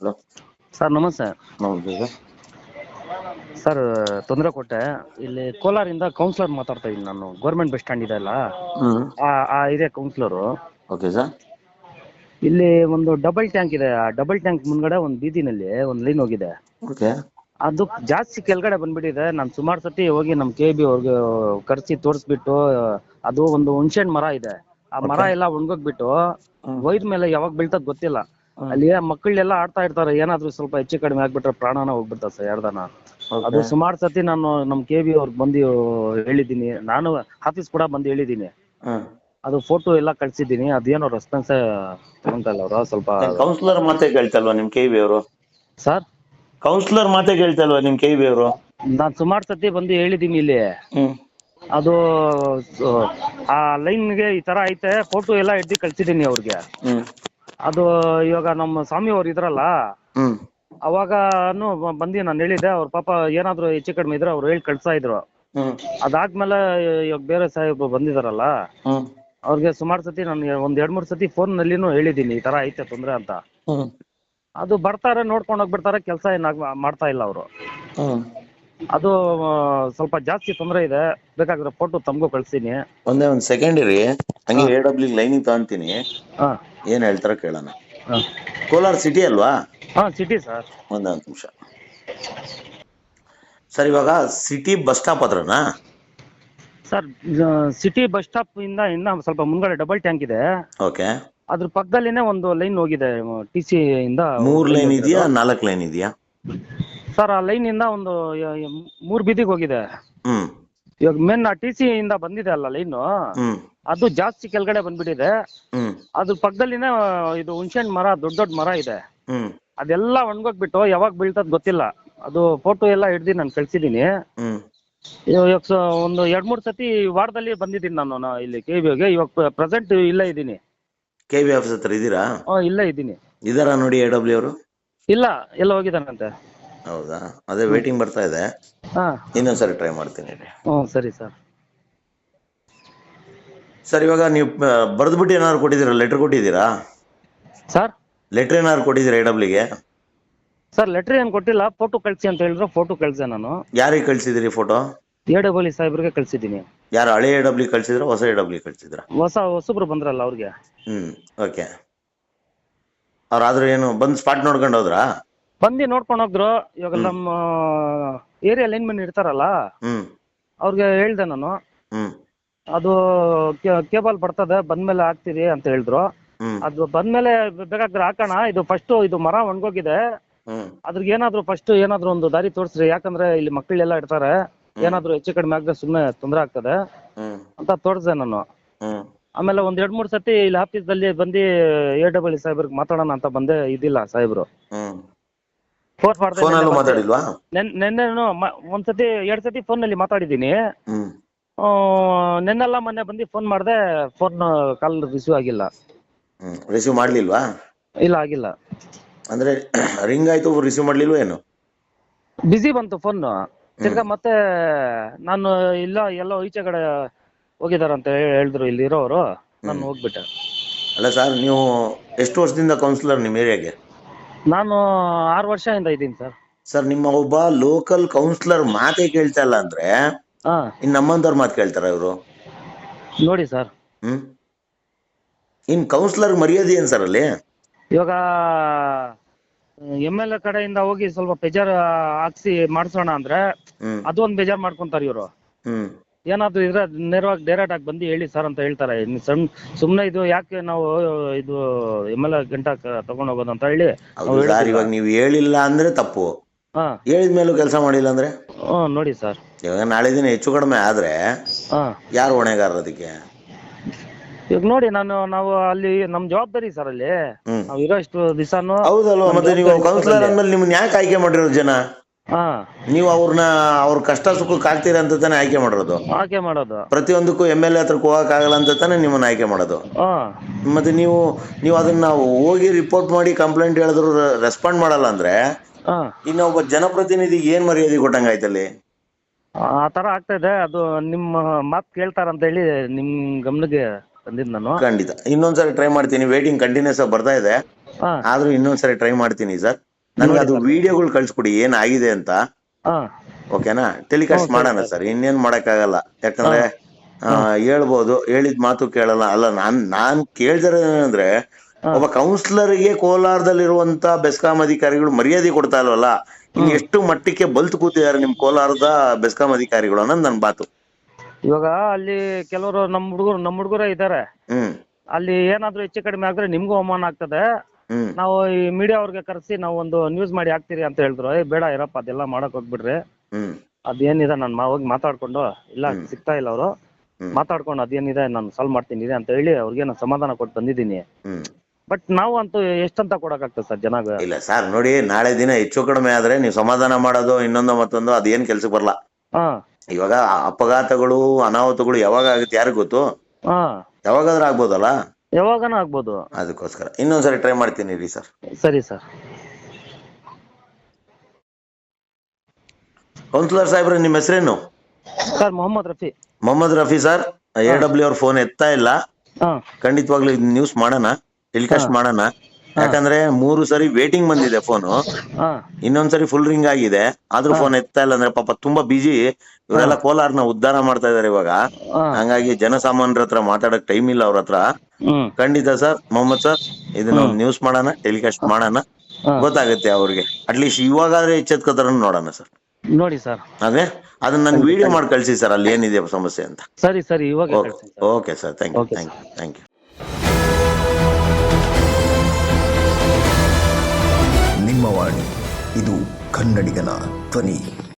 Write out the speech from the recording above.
Hello sir ನಮಸ್ತೆ. ನಮಸ್ತೆ sir sir ತೊಂದರೆ ಕೊಟ್ಟೆ. ಇಲ್ಲಿ ಕೋಲಾರಿಂದ ಕೌನ್ಸಿಲರ್ ಮಾತಾಡ್ತಾ ಇದ್ದೀನಿ ನಾನು. ಗೌರ್ಮೆಂಟ್ ಬಸ್ ಸ್ಟ್ಯಾಂಡ್ ಇದೆ ಅಲ್ಲ? ಹ್ಞೂ ಆ ಆ ಏರಿಯಾ ಕೌನ್ಸಿಲರು ಓಕೆ ಸರ್ ಇಲ್ಲಿ ಒಂದು ಡಬಲ್ ಟ್ಯಾಂಕ್ ಇದೆ. ಆ ಡಬಲ್ ಟ್ಯಾಂಕ್ ಮುಂದ್ಗಡೆ ಒಂದು ಬೀದಿನಲ್ಲಿ ಒಂದು ಲೈನ್ ಹೋಗಿದೆ. ಓಕೆ ಅದು ಜಾಸ್ತಿ ಕೆಳಗಡೆ ಬಂದ್ಬಿಟ್ಟಿದೆ. ನಾನು ಸುಮಾರು ಸತಿ ಹೋಗಿ ನಮ್ಮ ಕೆ ಬಿ ಅವ್ರಿಗೆ ಕರ್ಸಿ ತೋರಿಸ್ಬಿಟ್ಟು ಅದು ಒಂದು ಹುಣ್ಸೆಹಣ್ಣು ಮರ ಇದೆ. ಆ ಮರ ಎಲ್ಲ ಒಣಗೋಗ್ಬಿಟ್ಟು ಹ್ಮ್. ವೈರ್ ಮೇಲೆ ಯಾವಾಗ ಬೀಳ್ತದ ಗೊತ್ತಿಲ್ಲ. ಹ್ಮ್. ಅಲ್ಲಿ ಮಕ್ಕಳೆಲ್ಲ ಆಡ್ತಾ ಇರ್ತಾರೆ. ಏನಾದ್ರು ಸ್ವಲ್ಪ ಹೆಚ್ಚು ಕಡಿಮೆ ಆಗ್ಬಿಟ್ರೆ ಪ್ರಾಣನ ಹೋಗ್ಬಿಡ್ತದೆ ಸರ್ ಯಾರ್ದಾನ. ಅದು ಸುಮಾರು ಸತಿ ನಾನು ನಮ್ ಕೆ ಬಿ ಅವ್ರಿಗೆ ಬಂದು ಹೇಳಿದ್ದೀನಿ. ನಾನು ಆಫೀಸ್ ಕೂಡ ಬಂದು ಹೇಳಿದ್ದೀನಿ. ಅದು ಫೋಟೋ ಎಲ್ಲ ಕಳ್ಸಿದ್ದೀನಿ. ಅದೇನೋ ರೆಸ್ಪಾನ್ಸ್ ತಗೊಂತಲ್ಲ ಅವರು ಸ್ವಲ್ಪ ಕೌನ್ಸಿಲರ್ ಮಾತೇ ಕೇಳ್ತಲ್ವಾ ನಿಮ್ ಕೆ ಬಿ ಅವರು? ಸರ್? ಕೌನ್ಸಿಲರ್ ಮಾತೇ ಕೇಳ್ತಲ್ವಾ ನಿಮ್ ಕೆ ಬಿ ಅವರು? ನಾನು ಸುಮಾರು ಸತಿ ಬಂದು ಹೇಳಿದ್ದೀನಿ ಇಲ್ಲಿ. ಅದು ಆ ಆ ಲೈನ್ಗೆ ಈ ತರ ಐತೆ ಫೋಟೋ ಎಲ್ಲ ಹಿಡ್ದು ಕಳ್ಸಿದ್ದೀನಿ ಅವ್ರಿಗೆ. ಅದು ಇವಾಗ ನಮ್ಮ ಸ್ವಾಮಿ ಅವ್ರು ಇದ್ರಲ್ಲ ಅವಾಗ ಅವಾಗನು ಬಂದಿ ನಾನು ಹೇಳಿದ್ದೆ ಅವ್ರ ಪಾಪ ಏನಾದ್ರು ಹೆಚ್ಚು ಕಡಿಮೆ ಇದ್ರೆ ಅವ್ರು ಹೇಳಿ ಕಳ್ಸಾ ಇದ್ರು. ಹ್ಮ್. ಅದಾದ್ಮೇಲೆ ಇವಾಗ ಬೇರೆ ಸಾಹೇಬ್ರು ಬಂದಿದಾರಲ್ಲ ಹ್ಮ್. ಅವ್ರಿಗೆ ಸುಮಾರು ಸತಿ ನಾನು ಒಂದ್ ಎರಡ್ ಮೂರ್ ಸತಿ ಫೋನ್ ನಲ್ಲಿನೂ ಹೇಳಿದ್ದೀನಿ ಈ ತರ ಐತೆ ತೊಂದ್ರೆ ಅಂತ. ಹ್ಮ್. ಅದು ಬರ್ತಾರೆ ನೋಡ್ಕೊಂಡು ಹೋಗ್ಬಿಡ್ತಾರೆ ಕೆಲಸ ಏನಾಗ್ ಮಾಡ್ತಾ ಇಲ್ಲ ಅವರು. ಹ್ಮ್. ಅದು ಆ, ಸ್ವಲ್ಪ ಜಾಸ್ತಿ ತೊಂದರೆ ಇದೆ ಬೇಕಾಗಿರೋ ಫೋಟೋ ತಮಗೂ ಕಳಿಸ್ತೀನಿ. ಒಂದೇ ಒಂದ್ ಸೆಕೆಂಡ್ ಇರಿ. ಹಂಗೆ ಎ ಡಬ್ಲ್ಯೂ ಲೈನಿಂಗ್ ತಗೊಂತೀನಿ. ಹಾ. ಏನ್ ಹೇಳ್ತಾರ ಕೇಳೋಣ. ಹಾ. ಕೋಲಾರ ಸಿಟಿ ಅಲ್ವಾ? ಹಾ ಸಿಟಿ ಸರ್ ಒಂದ್ ನಿಮಿಷ. ಸರ್ ಇವಾಗ ಸಿಟಿ ಬಸ್ ಸ್ಟಾಪ್ ಹತ್ರನಾ? ಸರ್ ಸಿಟಿ ಬಸ್ ಸ್ಟಾಪ್ ಇಂದ ಇನ್ನ ಸ್ವಲ್ಪ ಮುಂದ್ಗಡೆ ಡಬಲ್ ಟ್ಯಾಂಕ್ ಇದೆ. ಓಕೆ ಅದ್ರ ಪಕ್ಕದಲ್ಲಿನೇ ಒಂದು ಲೈನ್ ಹೋಗಿದೆ ಟಿ ಸಿ ಇಂದ ಮೂರ್ ಲೈನ್ ಇದೆಯಾ ನಾಲ್ಕ್ ಲೈನ್ ಇದೆಯಾ? ಸರ್ ಆ ಲೈನ್ ಇಂದ ಒಂದು ಯ- ಯ- ಮೂರ್ ಬೀದಿಗೆ ಹೋಗಿದೆ. ಹ್ಮ್. ಇವಾಗ ಮೇನ್ ಆ ಟಿ ಸಿ ಇಂದ ಬಂದಿದೆ ಅಲ್ಲ ಲೈನು ಹ್ಮ್. ಅದು ಜಾಸ್ತಿ ಕೆಳಗಡೆ ಬಂದ್ಬಿಟ್ಟಿದೆ. ಹ್ಮ್. ಅದ್ರ ಪಕ್ಕದಲ್ಲಿನೇ ಇದು ಹುಣ್ಸೆಹಣ್ಣು ಮರ ದೊಡ್ಡ ದೊಡ್ಡ ಮರ ಇದೆ. ಹ್ಮ್. ಅದೆಲ್ಲ ಒಣಗೋಗ್ಬಿಟ್ಟು ಯಾವಾಗ ಬೀಳ್ತದ ಗೊತ್ತಿಲ್ಲ. ಅದು ಫೋಟೋ ಎಲ್ಲ ಹಿಡ್ದು ನಾನು ಕಳ್ಸಿದೀನಿ. ಹ್ಮ್. ಇವಾಗ ಸ- ಒಂದು ಎರಡ್ ಮೂರ್ ಸತಿ ವಾರದಲ್ಲಿ ಬಂದಿದ್ದೀನಿ ನಾನು ನಾ ಇಲ್ಲಿ ಕೆ ಬಿಗೆ ಇವಾಗ ಪ್ರೆಸೆಂಟ್ ಇಲ್ಲೇ ಇದ್ದೀನಿ. ಕೆ ಬಿ ಆಫೀಸ್ ಹತ್ರ ಇದ್ದೀರಾ? ಇಲ್ಲ ಇಲ್ಲೇ ಇದ್ದೀನಿ. ಇದಾರ ನೋಡಿ ಎ ಡಬ್ಲ್ಯೂ ಅವರು? ಇಲ್ಲ ಎಲ್ಲ ಹೋಗಿದ್ದಾನಂತೆ. ಹೌದಾ? ಅದೇ ವೇಟಿಂಗ್ ಬರ್ತಾ ಇದೆ. ಹಾ. ಇನ್ನೊಂದ್ಸರಿ ಟ್ರೈ ಮಾಡ್ತೀನಿ ಹ್ಞೂ ಸರಿ ಸರ್. ಸರ್ ಇವಾಗ ನೀವು ಬರೆದ್ಬಿಟ್ಟು ಏನಾದ್ರು ಕೊಟ್ಟಿದ್ದೀರಾ? ಲೆಟರ್ ಕೊಟ್ಟಿದ್ದೀರಾ? ಸರ್? ಲೆಟರ್ ಏನಾದ್ರು ಕೊಟ್ಟಿದ್ದೀರಾ ಎ ಡಬ್ಲ್ಯೂಗೆ ಸರ್ ಲೆಟರ್ ಏನು ಕೊಟ್ಟಿಲ್ಲ. ಫೋಟೋ ಕಳಿಸಿ ಅಂತ ಹೇಳಿದ್ರು. ಫೋಟೋ ಕಳ್ಸೆ ನಾನು. ಯಾರಿಗೆ ಕಳ್ಸಿದಿರಿ ಫೋಟೋ ಎ ಡಬ್ಲ್ಯೂ ಸಾಹೇಬ್ರಿಗೆ ಕಳಿಸಿದ್ದೀನಿ. ಯಾರು ಹಳೆ ಎ ಡಬ್ಲ್ಯೂ ಕಳಿಸಿದ್ರ ಹೊಸ ಎ ಡಬ್ಲ್ಯೂ ಕಳಿಸಿದ್ರ? ಹೊಸ ಹೊಸಬ್ರು ಬಂದ್ರಲ್ಲ ಅವ್ರಿಗೆ. ಹ್ಮ್ ಓಕೆ ಅವ್ರಾದ್ರೂ ಏನು ಬಂದು ಸ್ಪಾಟ್ ನೋಡ್ಕೊಂಡು ಹೋದ್ರಾ? ಬಂದು ನೋಡ್ಕೊಂಡು ಹೋದ್ರು ಇವಾಗ ನಮ್ಮ ಏರಿಯಾ ಲೈನ್ಮನ್ ಇರ್ತಾರಲ್ಲ ಹ್ಮ್. ಅವ್ರಿಗೆ ಹೇಳ್ದೆ ನಾನು. ಹ್ಮ್. ಅದು ಕೇಬಲ್ ಬರ್ತದೆ ಬಂದ್ಮೇಲೆ ಹಾಕ್ತೀರಿ ಅಂತ ಹೇಳಿದ್ರು. ಹ್ಮ್. ಅದು ಬಂದ್ಮೇಲೆ ಬೇಕಾದ್ರೆ ಹಾಕೋಣ. ಇದು ಫಸ್ಟ್ ಇದು ಮರ ಒಣಗೋಗಿದೆ. ಹ್ಮ್. ಅದ್ರಿಗೆ ಏನಾದ್ರು ಫಸ್ಟ್ ಏನಾದ್ರು ಒಂದು ದಾರಿ ತೋರಿಸ್ರಿ. ಯಾಕಂದ್ರೆ ಇಲ್ಲಿ ಮಕ್ಕಳೆಲ್ಲ ಇರ್ತಾರೆ. ಏನಾದ್ರು ಹೆಚ್ಚು ಕಡಿಮೆ ಆಗದೆ ಸುಮ್ಮನೆ ತೊಂದರೆ ಆಗ್ತದೆ. ಹ್ಮ್. ಅಂತ ತೋರಿಸ್ದೆ ನಾನು. ಹ್ಮ್. ಆಮೇಲೆ ಒಂದ್ ಎರಡ್ ಮೂರ್ ಸತಿ ಇಲ್ಲಿ ಆಫೀಸ್ದಲ್ಲಿ ಬಂದು ಎ ಡಬ್ಲ್ಯೂ ಸಾಹೇಬ್ರಿಗೆ ಮಾತಾಡೋಣ ಅಂತ ಬಂದೆ. ಇದಿಲ್ಲ ಸಾಹೇಬ್ರು. ಹ್ಮ್. ಫೋನ್ ಮಾಡಿದೆ ಫೋನಲ್ಲೂ ಮಾತಾಡಿಲ್ವಾ? ನೆನ್ನೆನು ಮ- ಒಂದ್ ಸತಿ ಎರಡ್ ಸತಿ ಫೋನ್ನಲ್ಲಿ ಮಾತಾಡಿದ್ದೀನಿ. ಹ್ಮ್. ಆ, ನೆನ್ನೆಲ್ಲ ಮೊನ್ನೆ ಬಂದು ಫೋನ್ ಮಾಡ್ದೆ ಫೋನ್ ಕಾಲ್ ರಿಸೀವ್ ಆಗಿಲ್ಲ. ಹ್ಮ್ ರಿಸೀವ್ ಮಾಡ್ಲಿಲ್ವಾ? ಇಲ್ಲ ಆಗಿಲ್ಲ. ಅಂದ್ರೆ ರಿಂಗ್ ಆಯ್ತು ರಿಸೀವ್ ಮಾಡ್ಲಿಲ್ವಾ ಏನು? ಬಿಸಿ ಬಂತು ಫೋನ್ ತಿರ್ಗಾ ಮತ್ತೆ ನಾನು ಇಲ್ಲ ಎಲ್ಲೋ ಈಚೆ ಕಡೆ ಹೋಗಿದಾರಂತ ಹೇಳಿದ್ರು ಇಲ್ಲಿ ಇರೋರು ನಾನು ಹೋಗ್ಬಿಟ್ಟೆ. ಅಲ್ಲ ಸರ್ ನೀವು ಎಷ್ಟು ವರ್ಷದಿಂದ ಕೌನ್ಸಿಲರ್ ನಿಮ್ಮ ಏರಿಯಾಗೆ ನಾನು ಆರು ವರ್ಷದಿಂದ ಇದ್ದೀನಿ ಸರ್. ಸರ್ ನಿಮ್ಮ ಒಬ್ಬ ಲೋಕಲ್ ಕೌನ್ಸಿಲರ್ ಮಾತೇ ಕೇಳ್ತಾ ಇಲ್ಲ ಅಂದ್ರೆ ಹಾ. ಇನ್ ನಮ್ಮಂತವ್ರ ಮಾತು ಕೇಳ್ತಾರ ಇವರು? ನೋಡಿ ಸರ್. ಹ್ಮ್. ಇನ್ ಕೌನ್ಸಿಲರ್ ಮರ್ಯಾದೆ ಏನ್ ಸರ್ ಅಲ್ಲಿ? ಇವಾಗ ಎಂ ಎಲ್ ಎ ಕಡೆಯಿಂದ ಹೋಗಿ ಸ್ವಲ್ಪ ಬೇಜಾರ್ ಹಾಕ್ಸಿ ಮಾಡಿಸೋಣ ಅಂದ್ರೆ ಹ್ಮ್. ಅದು ಒಂದು ಬೇಜಾರ್ ಮಾಡ್ಕೊಂತಾರೆ ಇವರು. ಹ್ಮ್. ಏನಾದ್ರು ಇದ್ರೆ ನೇರವಾಗಿ ಡೈರೆಕ್ಟ್ ಆಗಿ ಬಂದು ಹೇಳಿ ಸರ್ ಅಂತ ಹೇಳ್ತಾರೆ. ಇನ್ನು ಸಣ್ಣ ಸುಮ್ಮನೆ ಇದು ಯಾಕೆ ನಾವು ಇದು ಎಂ ಎಲ್ ಎ ಗಂಟ ತಗೊಂಡ್ ಹೋಗೋದು ಅಂತ ಹೇಳಿ ಹೌದು ಸರ್. ಇವಾಗ ನೀವು ಹೇಳಿಲ್ಲ ಅಂದ್ರೆ ತಪ್ಪು. ಹಾ. ಹೇಳಿದ ಮೇಲೂ ಕೆಲಸ ಮಾಡಿಲ್ಲ ಅಂದ್ರೆ? ಹ್ಞೂ ನೋಡಿ ಸರ್ ಇವಾಗ ನಾಳೆ ದಿನ ಹೆಚ್ಚು ಕಡಿಮೆ ಆದ್ರೆ ಹಾ. ಯಾರು ಹೊಣೆಗಾರರು ಅದಕ್ಕೆ? ಈಗ ನೋಡಿ ನಾನು ನಾವು ಅಲ್ಲಿ ನಮ್ ಜವಾಬ್ದಾರಿ ಸರ್ ಅಲ್ಲಿ. ಹ್ಮ್. ನಾವು ಇರೋ ಇಷ್ಟು ದಿವಸನು ಹೌದಲ್ವಾ? ಮತ್ತೆ ನೀವು ಕೌನ್ಸಿಲರ್ ಅಂದ್ಮೇಲೆ ನಿಮ್ಗೆ ಯಾಕೆ ಆಯ್ಕೆ ಮಾಡಿರೋ ಜನ? ನೀವು ಅವ್ರನ್ನ ಅವ್ರ ಕಷ್ಟ ಸುಖಕ್ಕೆ ಆಗ್ತೀರಾ ಅಂತ ತಾನೆ ಆಯ್ಕೆ ಮಾಡಿರೋದು ಆಯ್ಕೆ ಮಾಡೋದು. ಪ್ರತಿಯೊಂದಕ್ಕೂ ಎಂ ಎಲ್ ಎ ಹತ್ರಕ್ಕೆ ಹೋಗಕ್ಕಾಗಲ್ಲ ಅಂತ ತಾನೆ ನಿಮ್ಮನ್ನ ಆಯ್ಕೆ ಮಾಡೋದು. ಮತ್ತೆ ನೀವು ನೀವು ಅದನ್ನ ಹೋಗಿ ರಿಪೋರ್ಟ್ ಮಾಡಿ ಕಂಪ್ಲೇಂಟ್ ಹೇಳಿದ್ರು ರೆಸ್ಪಾಂಡ್ ಮಾಡಲ್ಲ ಅಂದ್ರೆ ಇನ್ನೊಬ್ಬ ಜನಪ್ರತಿನಿಧಿಗೆ ಏನ್ ಮರ್ಯಾದೆ ಕೊಟ್ಟಂಗ ಆಯ್ತಲ್ಲಿ ಆ ತರ ಆಗ್ತಾ ಇದೆ. ಅದು ನಿಮ್ಮ ಮಾತು ಕೇಳ್ತಾರಂತ ಹೇಳಿ ನಿಮ್ ಗಮನಕ್ಕೆ ತಂದಿದ್ ನಾನು. ಖಂಡಿತ. ಇನ್ನೊಂದ್ಸರಿ ಟ್ರೈ ಮಾಡ್ತೀನಿ. ವೇಟಿಂಗ್ ಕಂಟಿನ್ಯೂಸ್ ಆಗಿ ಬರ್ತಾ ಇದೆ. ಆದ್ರೂ ಇನ್ನೊಂದ್ಸರಿ ಟ್ರೈ ಮಾಡ್ತೀನಿ ಸರ್. ನನ್ಗೆ ಅದು ವಿಡಿಯೋಗಳು ಕಳ್ಸ್ಕೊಡಿ ಏನಾಗಿದೆ ಅಂತ. ಓಕೆನಾ? ಟೆಲಿಕಾಸ್ಟ್ ಮಾಡೋಣ ಸರ್ ಇನ್ನೇನ್ ಮಾಡಕ್ಕಾಗಲ್ಲ. ಯಾಕಂದ್ರೆ ಆ, ಹೇಳ್ಬೋದು ಹೇಳಿದ ಮಾತು ಕೇಳಲ್ಲ. ಅಲ್ಲ ನಾನ್ ನಾನ್ ಕೇಳ್ದಿರ ಅಂದ್ರೆ ಒಬ್ಬ ಕೌನ್ಸಿಲರ್ಗೆ ಕೋಲಾರದಲ್ಲಿರುವಂತ ಬೆಸ್ಕಾಂ ಅಧಿಕಾರಿಗಳು ಮರ್ಯಾದೆ ಕೊಡ್ತಾ ಇಲ್ವಲ್ಲ? ಇನ್ನು ಎಷ್ಟು ಮಟ್ಟಕ್ಕೆ ಬಲ್ತು ಕೂತಿದ್ದಾರೆ ನಿಮ್ ಕೋಲಾರದ ಬೆಸ್ಕಾಂ ಅಧಿಕಾರಿಗಳು ಅನ್ನೋದು ನನ್ ಮಾತು. ಇವಾಗ ಅಲ್ಲಿ ಕೆಲವರು ನಮ್ಮ ಹುಡುಗರು ನಮ್ಮ ಹುಡುಗರೇ ಇದ್ದಾರೆ. ಹ್ಮ್. ಅಲ್ಲಿ ಏನಾದ್ರೂ ಹೆಚ್ಚು ಕಡಿಮೆ ಆದ್ರೆ ನಿಮ್ಗೂ ಅವಮಾನ ಆಗ್ತದೆ. ಹ್ಮ್. ನಾವು ಈ ಮೀಡಿಯಾ ಅವ್ರಿಗೆ ಕರೆಸಿ ನಾವು ಒಂದು ನ್ಯೂಸ್ ಮಾಡಿ ಹಾಕ್ತೀರಿ ಅಂತ ಹೇಳಿದ್ರು. ಏ ಬೇಡ ಇರಪ್ಪ ಅದೆಲ್ಲ ಮಾಡಕ್ ಹೋಗ್ಬಿಡ್ರಿ. ಹ್ಮ್. ಅದೇನಿದೆ ನಾನ್ ಹೋಗಿ ಮಾತಾಡ್ಕೊಂಡು ಇಲ್ಲ ಸಿಗ್ತಾ ಇಲ್ಲ ಅವರು. ಮಾತಾಡ್ಕೊಂಡು ಅದೇನಿದೆ ನಾನು ಸಾಲ್ವ್ ಮಾಡ್ತೀನಿ ಇದೆ ಅಂತ ಹೇಳಿ ಅವ್ರಿಗೆ ನಾನು ಸಮಾಧಾನ ಕೊಟ್ಟು ಬಂದಿದ್ದೀನಿ. ಹ್ಮ್. ಬಟ್ ನಾವು ಅಂತೂ ಎಷ್ಟಂತ ಕೊಡಕ್ಕಾಗ್ತದೆ ಸರ್ ಜನ ಇಲ್ಲ ಸರ್ ನೋಡಿ ನಾಳೆ ದಿನ ಹೆಚ್ಚು ಕಡಿಮೆ ಆದ್ರೆ ನೀವು ಸಮಾಧಾನ ಮಾಡೋದು ಇನ್ನೊಂದು ಮತ್ತೊಂದು ಅದೇನ್ ಕೆಲ್ಸಕ್ಕೆ ಬರಲ್ಲ. ಹಾ. ಇವಾಗ ಅಪಘಾತಗಳು ಅನಾಹುತಗಳು ಯಾವಾಗ ಆಗುತ್ತೆ ಯಾರಿಗ್ ಗೊತ್ತು? ಹಾ. ಯಾವಾಗಾದ್ರೂ ಆಗ್ಬೋದಲ್ಲ? ಯಾವಾಗನ ಆಗ್ಬೋದು. ಅದಕ್ಕೋಸ್ಕರ. ಇನ್ನೊಂದ್ಸರಿ ಟ್ರೈ ಮಾಡ್ತೀನಿ ರೀ ಸರ್ ಸರಿ ಸರ್ ಕೌನ್ಸಿಲರ್ ಸಾಹೇಬ್ರ ನಿಮ್ಮ ಹೆಸರೇನು? Sir Mohammed Rafi. Mohammed Rafi sir A W ಅವ್ರ ಫೋನ್ ಎತ್ತಾ ಇಲ್ಲ. ಹಾ. ಖಂಡಿತವಾಗ್ಲೂ ಇದು ನ್ಯೂಸ್ ಮಾಡೋಣ ಟೆಲಿಕಾಸ್ಟ್ ಮಾಡೋಣ. ಯಾಕಂದ್ರೆ ಮೂರು ಸರಿ ವೇಟಿಂಗ್ ಬಂದಿದೆ ಫೋನು ಹಾ. ಇನ್ನೊಂದ್ಸರಿ ಫುಲ್ ರಿಂಗ್ ಆಗಿದೆ. ಆದ್ರೂ ಫೋನ್ ಎತ್ತಾ ಇಲ್ಲ ಅಂದ್ರೆ ಪಾಪ ತುಂಬಾ ಬಿಜಿ ಇವರೆಲ್ಲ ಕೋಲಾರ್ನ ಉದ್ಧಾರ ಮಾಡ್ತಾ ಇದಾರೆ ಇವಾಗ. ಹಾ. ಹಂಗಾಗಿ ಜನಸಾಮಾನ್ಯರ ಹತ್ರ ಮಾತಾಡಕ್ ಟೈಮ್ ಇಲ್ಲ ಅವ್ರ ಹತ್ರ. ಹ್ಮ್. ಖಂಡಿತ ಸರ್ ಮೊಹಮ್ಮದ್ ಸರ್ ಇದನ್ನ ಒಂದು ನ್ಯೂಸ್ ಮಾಡೋಣ ಟೆಲಿಕಾಸ್ಟ್ ಮಾಡೋಣ ಗೊತ್ತಾಗುತ್ತೆ ಅವ್ರಿಗೆ. ಅಟ್ಲೀಸ್ಟ್ ಇವಾಗಾದ್ರೆ ಎಚ್ಚೆತ್ಕೋತಾರ ನೋಡೋಣ ಸರ್. ನೋಡಿ ಸರ್. ಅದೇ? ಅದನ್ನ ನನ್ಗೆ ವಿಡಿಯೋ ಮಾಡಿ ಕಳಿಸಿ ಸರ್ ಅಲ್ಲಿ ಏನಿದೆ ಸಮಸ್ಯೆ ಅಂತ. ಸರಿ ಸರಿ ಇವಾಗ okay sir. Okay sir thank you Okay, thank you thank you ನಿಮ್ಮ ವಾಣಿ ಇದು ಕನ್ನಡಿಗನ ಧ್ವನಿ.